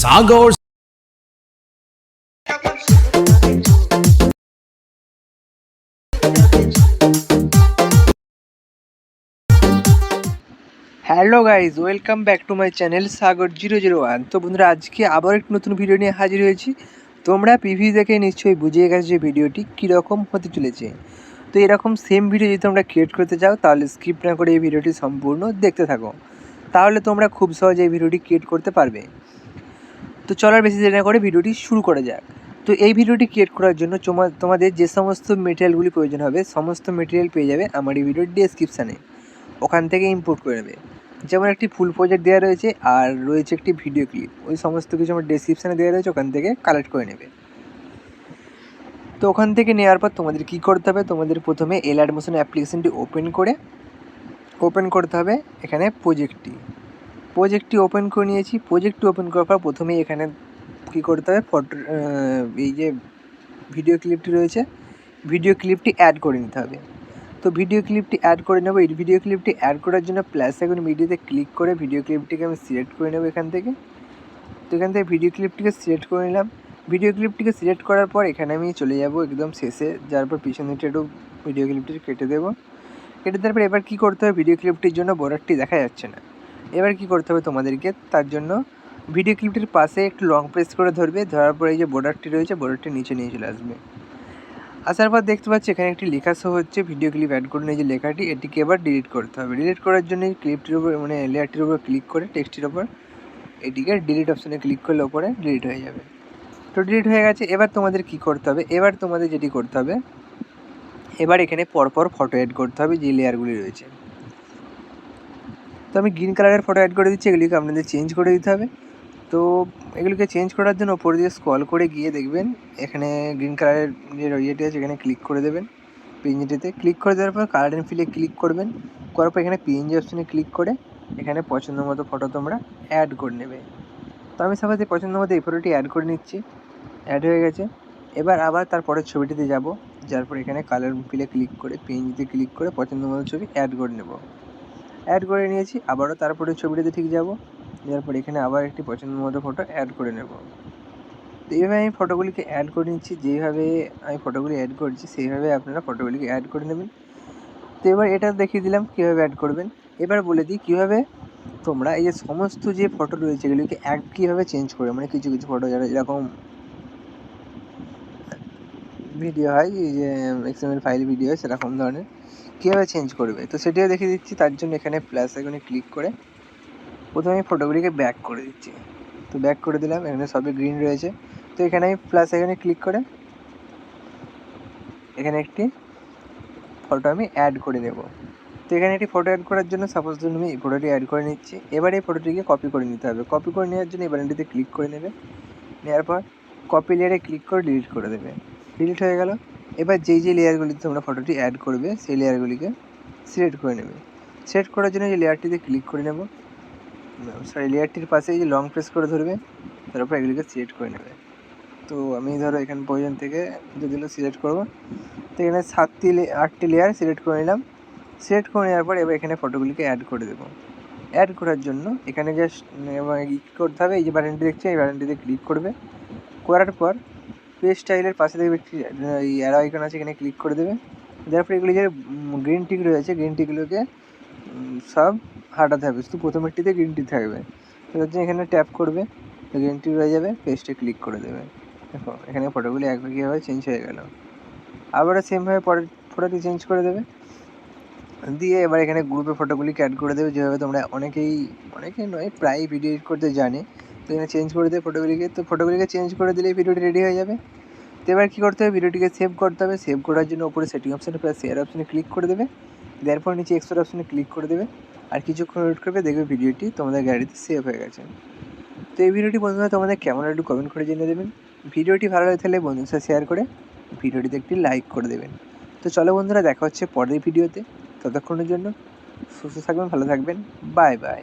Sagar hello guys welcome back to my channel Sagar zero zero one. তো বন্ধুরা, আজকে আবার একটি নতুন ভিডিও নিয়ে হাজির হয়েছি। তোমরা পিভি দেখে নিশ্চয়ই বুঝিয়ে গেছো যে ভিডিওটি কীরকম হতে চলেছে। তো এরকম সেম ভিডিও যদি তোমরা ক্রিয়েট করতে চাও, তাহলে স্কিপ না করে এই ভিডিওটি সম্পূর্ণ দেখতে থাকো। তাহলে তোমরা খুব সহজে এই ভিডিওটি ক্রিয়েট করতে পারবে। তো চলার বেশি দেরি না করে ভিডিওটি শুরু করা যাক। তো এই ভিডিওটি ক্রিয়েট করার জন্য তোমা- তোমাদের যে সমস্ত মেটেরিয়ালগুলি প্রয়োজন হবে, সমস্ত মেটেরিয়াল পেয়ে যাবে আমার এই ভিডিওর ডিসক্রিপশানে ওখান থেকে ইম্পোর্ট করে নেবে। যেমন একটি ফুল প্রজেক্ট দেওয়া রয়েছে আর রয়েছে একটি ভিডিও ক্লিপ ওই সমস্ত কিছু আমার ডেসক্রিপশানে দেওয়া রয়েছে, ওখান থেকে কালেক্ট করে নেবে। তো ওখান থেকে নেওয়ার পর তোমাদের কী করতে হবে? তোমাদের প্রথমে এল অ্যাডমিশন অ্যাপ্লিকেশনটি ওপেন করে ওপেন করতে হবে এখানে প্রজেক্টটি প্রজেক্টটি ওপেন করে নিয়েছি। প্রজেক্টটি ওপেন করার পর প্রথমে এখানে কী করতে হবে? ফটো এই যে ভিডিও ক্লিপটি রয়েছে ভিডিও ক্লিপটি অ্যাড করে নিতে হবে। তো ভিডিও ক্লিপটি অ্যাড করে নেব। এই ভিডিও ক্লিপটি অ্যাড করার জন্য প্লাস এখন ভিডিওতে ক্লিক করে ভিডিও ক্লিপটিকে আমি সিলেক্ট করে নেব এখান থেকে। তো এখান থেকে ভিডিও ক্লিপটিকে সিলেক্ট করে নিলাম। ভিডিও ক্লিপটিকে সিলেক্ট করার পর এখানে আমি চলে যাব একদম শেষে, যার পর পিছন একটু ভিডিও ক্লিপটি কেটে দেবো। কেটে দেওয়ার পর এবার কী করতে হবে? ভিডিও ক্লিপটির জন্য বর্ডারটি দেখা যাচ্ছে না। এবার কী করতে হবে তোমাদেরকে? তার জন্য ভিডিও ক্লিপটির পাশে একটু লং প্রেস করে ধরবে। ধরার পরে এই যে বর্ডারটি রয়েছে বর্ডারটি নিচে নিয়ে চলে আসবে। আসার পর দেখতে পাচ্ছি এখানে একটি লেখা শো হচ্ছে ভিডিও ক্লিপ অ্যাড করুন এই যে লেখাটি এটিকে এবার ডিলিট করতে হবে। ডিলিট করার জন্য ক্লিপটির উপর মানে লেয়ারটির উপর ক্লিক করে টেক্সটির ওপর এটিকে ডিলিট অপশানে ক্লিক করলে ওপরে ডিলিট হয়ে যাবে। তো ডিলিট হয়ে গেছে। এবার তোমাদের কি করতে হবে? এবার তোমাদের যেটি করতে হবে, এবার এখানে পরপর ফটো অ্যাড করতে হবে যে লেয়ারগুলি রয়েছে। তো আমি গ্রিন কালারের ফটো অ্যাড করে দিচ্ছি। এগুলিকে আপনাদের চেঞ্জ করে দিতে হবে। তো এগুলোকে চেঞ্জ করার জন্য ওপর দিয়ে স্ক্রল করে গিয়ে দেখবেন, এখানে গ্রিন কালারের যে ইয়েটি আছে এখানে ক্লিক করে দেবেন। পিএনজিটিতে ক্লিক করে দেওয়ার পর কালার অ্যান্ড ফিলে ক্লিক করবেন। করার পর এখানে পিএনজি অপশানে ক্লিক করে এখানে পছন্দ মতো ফটো তোমরা অ্যাড করে নেবে। তো আমি সবাই পছন্দ মতো এই ফটোটি অ্যাড করে নিচ্ছি। অ্যাড হয়ে গেছে। এবার আবার তারপরের ছবিটিতে যাব, যার পর এখানে কালার ফিলে ক্লিক করে পিএনজিতে ক্লিক করে পছন্দ মতো ছবি অ্যাড করে নেব। অ্যাড করে নিয়েছি, আবারও তারপরে ছবিটিতে ঠিক যাব। যার পর এখানে আবার একটি পছন্দ মতো ফটো অ্যাড করে নেব। তো এইভাবে আমি ফটোগুলিকে অ্যাড করে নিচ্ছি, যেভাবে আমি ফটোগুলি অ্যাড করছি, সেইভাবে আপনারা ফটোগুলিকে অ্যাড করে নেবেন। তো এবার এটা দেখিয়ে দিলাম কীভাবে অ্যাড করবেন। এবার বলে দিই কীভাবে তোমরা এই যে সমস্ত যে ফটো রয়েছে, এগুলিকে অ্যাড কীভাবে চেঞ্জ করবে। মানে কিছু কিছু ফটো যারা এরকম ভিডিও হয় যে এক্সএমএল ফাইল ভিডিও হয়, সেরকম ধরনের কীভাবে চেঞ্জ করবে। তো সেটিও দেখিয়ে দিচ্ছি, তার জন্য এখানে প্লাস আইকনে ক্লিক করে প্রথমে আমি ফটোগুলিকে ব্যাক করে দিচ্ছি। তো ব্যাক করে দিলাম, এখানে সবই গ্রিন রয়েছে। তো এখানে আমি প্লাস এখানে ক্লিক করে এখানে একটি ফটো আমি অ্যাড করে দেবো। তো এখানে একটি ফটো অ্যাড করার জন্য সাপোজ ধরুন আমি এই ফটোটি অ্যাড করে নিচ্ছি। এবার এই ফটোটিকে কপি করে নিতে হবে। কপি করে নেওয়ার জন্য এই বাটনটিতে ক্লিক করে নেবে। নেওয়ার পর কপি লেয়ারে ক্লিক করে ডিলিট করে দেবে। ডিলিট হয়ে গেল। এবার যেই যে লেয়ারগুলিতে তোমরা ফটোটি অ্যাড করবে, সেই লেয়ারগুলিকে সিলেক্ট করে নেবে। সিলেক্ট করার জন্য যে লেয়ারটিতে ক্লিক করে নেব সরি লেয়ারটির পাশে এই যে লং প্রেস করে ধরবে তারপর এগুলিকে সিলেক্ট করে নেবে। তো আমি ধরো এখান প্রয়োজন থেকে যেগুলো সিলেক্ট করব। তো এখানে সাতটি আটটি লেয়ার সিলেক্ট করে নিলাম। সিলেক্ট করে নেওয়ার পর এবার এখানে ফটোগুলিকে অ্যাড করে দেবো। অ্যাড করার জন্য এখানে জাস্ট করতে হবে, এই যে বাটনটি দেখছে, এই বাটনটিতে ক্লিক করবে। করার পর পেজ স্টাইলের পাশে দেখবে একটি, এই অ্যারো আইকন আছে, এখানে ক্লিক করে দেবে। দেওয়ার পর এগুলি যে গ্রিন টিক রয়েছে গ্রিন টিকগুলোকে সব হাঁটাতে হবে, শুধু প্রথমেরটিতে গ্রিন টি থাকবে। তার জন্য এখানে ট্যাপ করবে গ্রিন টি রয়ে যাবে পেজটে ক্লিক করে দেবে। দেখো, এখানে ফটোগুলি একবার কীভাবে চেঞ্জ হয়ে গেল। আবারও সেমভাবে পরের ফটোটি চেঞ্জ করে দেবে। দিয়ে এবার এখানে গ্রুপে ফটোগুলিকে অ্যাড করে দেবে, যেভাবে তোমরা অনেকেই অনেকেই নয়, প্রায় ভিডিও এডিট করতে জানে। তো এখানে চেঞ্জ করে দেবে ফটোগুলিকে তো ফটোগুলিকে চেঞ্জ করে দিলেই ভিডিওটি রেডি হয়ে যাবে। তো এবার কী করতে হবে? ভিডিওটিকে সেভ করতে হবে। সেভ করার জন্য উপরে সেটিং অপশানে প্লাস শেয়ার অপশানে ক্লিক করে দেবে। দেওয়ার পর নিচে এক্সপোর্ট অপশানে ক্লিক করে দেবে। আর কিছুক্ষণ ওয়েট করবে, দেখবে ভিডিওটি তোমাদের গ্যালারিতে সেভ হয়ে গেছে। তো এই ভিডিওটি বন্ধুরা তোমাদের কেমন একটু কমেন্ট করে জেনে দেবেন। ভিডিওটি ভালো লাগে তাহলে বন্ধুর সাথে শেয়ার করে ভিডিওটিতে একটি লাইক করে দেবেন। তো চলো বন্ধুরা দেখা হচ্ছে পরের ভিডিওতে ততক্ষণের জন্য সুস্থ থাকবেন, ভালো থাকবেন। Bye bye